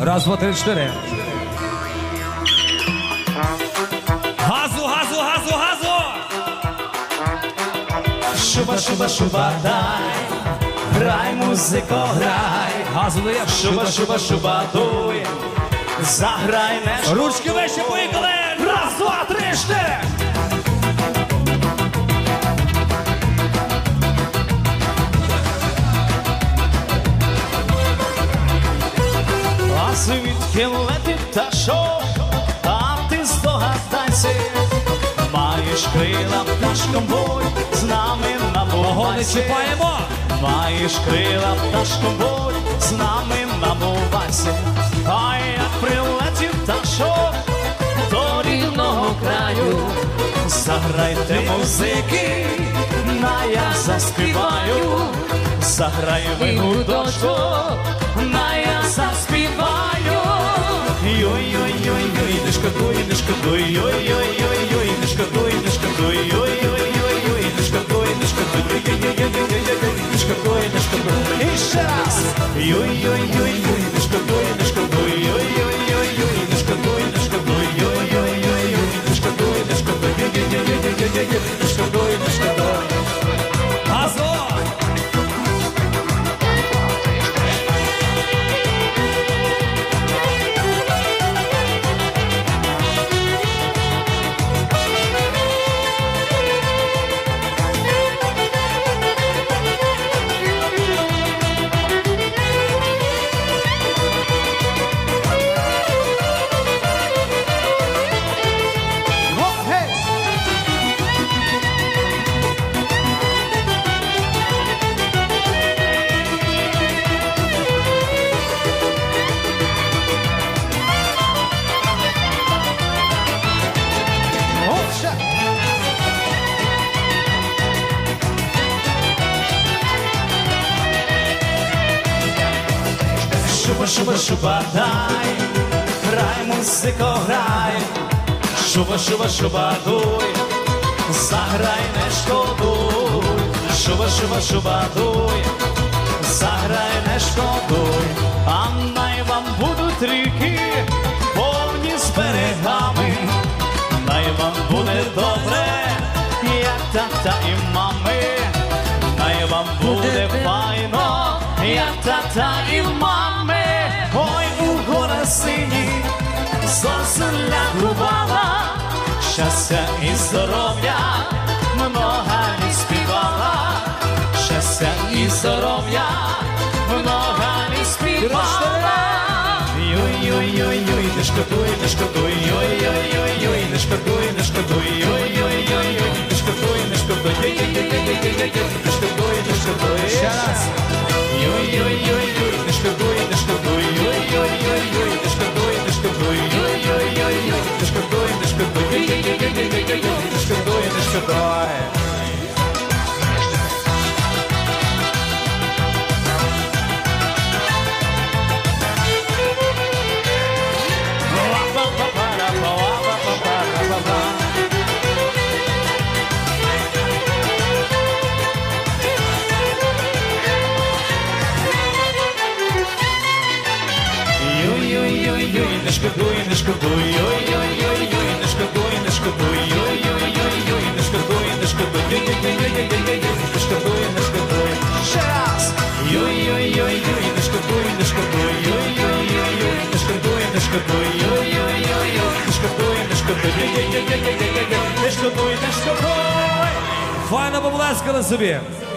Раз, два, три, чотири. Газу, газу, газу, газу! Шуба, шуба, шуба, дай, грай, музико, грай. Газу даємо. Шуба, шуба, шуба, дуй, заграй не Ручки вище, поїхали! Раз, два, три, чотири. Летить пташок, а ти здогадайся, маєш крила пташком будь, з нами на чіпаємо? Маєш крила пташком будь, з нами намувайся, а як прилетів пташок до рідного краю, заграйте музики, на я заспіваю, заграй ви гудочку, на я заспіваю. Йой-йой-йой-йой, не шкодуй, не шкодуй, ой-ой-ой-ой, не шкодуй, не шкодуй, ой-ой-ой-ой, не шкодуй, не шкодуй, йой-йой-йой-йой, не шкодуй, не шкодуй. І ще раз. Йой-йой-йой-йой, Шуба, шуба, шуба, дай, грай, музико, грай, шуба, шуба, шуба, дуй, заграй, не шкодуй, шуба, шуба, шуба, дуй, заграй, не шкодуй, а най вам будуть ріки, повні з берегами, най вам буде добре, як тата і мами, най вам буде файно, як тата і сині, зозуля гувала, щастя і здоров'я, много літ співала, щастя і здоров'я, много літ співала. Йой-йой-йой-йой, не шкодуй, не шкодуй, йой-йой-йой-йой, не шкодуй, не шкодуй, йой-йой-йой-йой, не шкодуй, не шкодуй, Йой-йой-йой-йой, не шкодуй, не шкодуй, йой-йой-йой-йой, не шкодуй, не шкодуй, йой-йой-йой-йой, не шкодуй, не шкодуй, не шкодуй, не шкодуй. Ще раз. Йой-йой-йой-йой, не шкодуй, не шкодуй, йой-йой-йой-йой, не шкодуй, не шкодуй, йой-йой-йой-йой, не шкодуй, не шкодуй, не шкодуй, не шкодуй. Файно поблескали собі.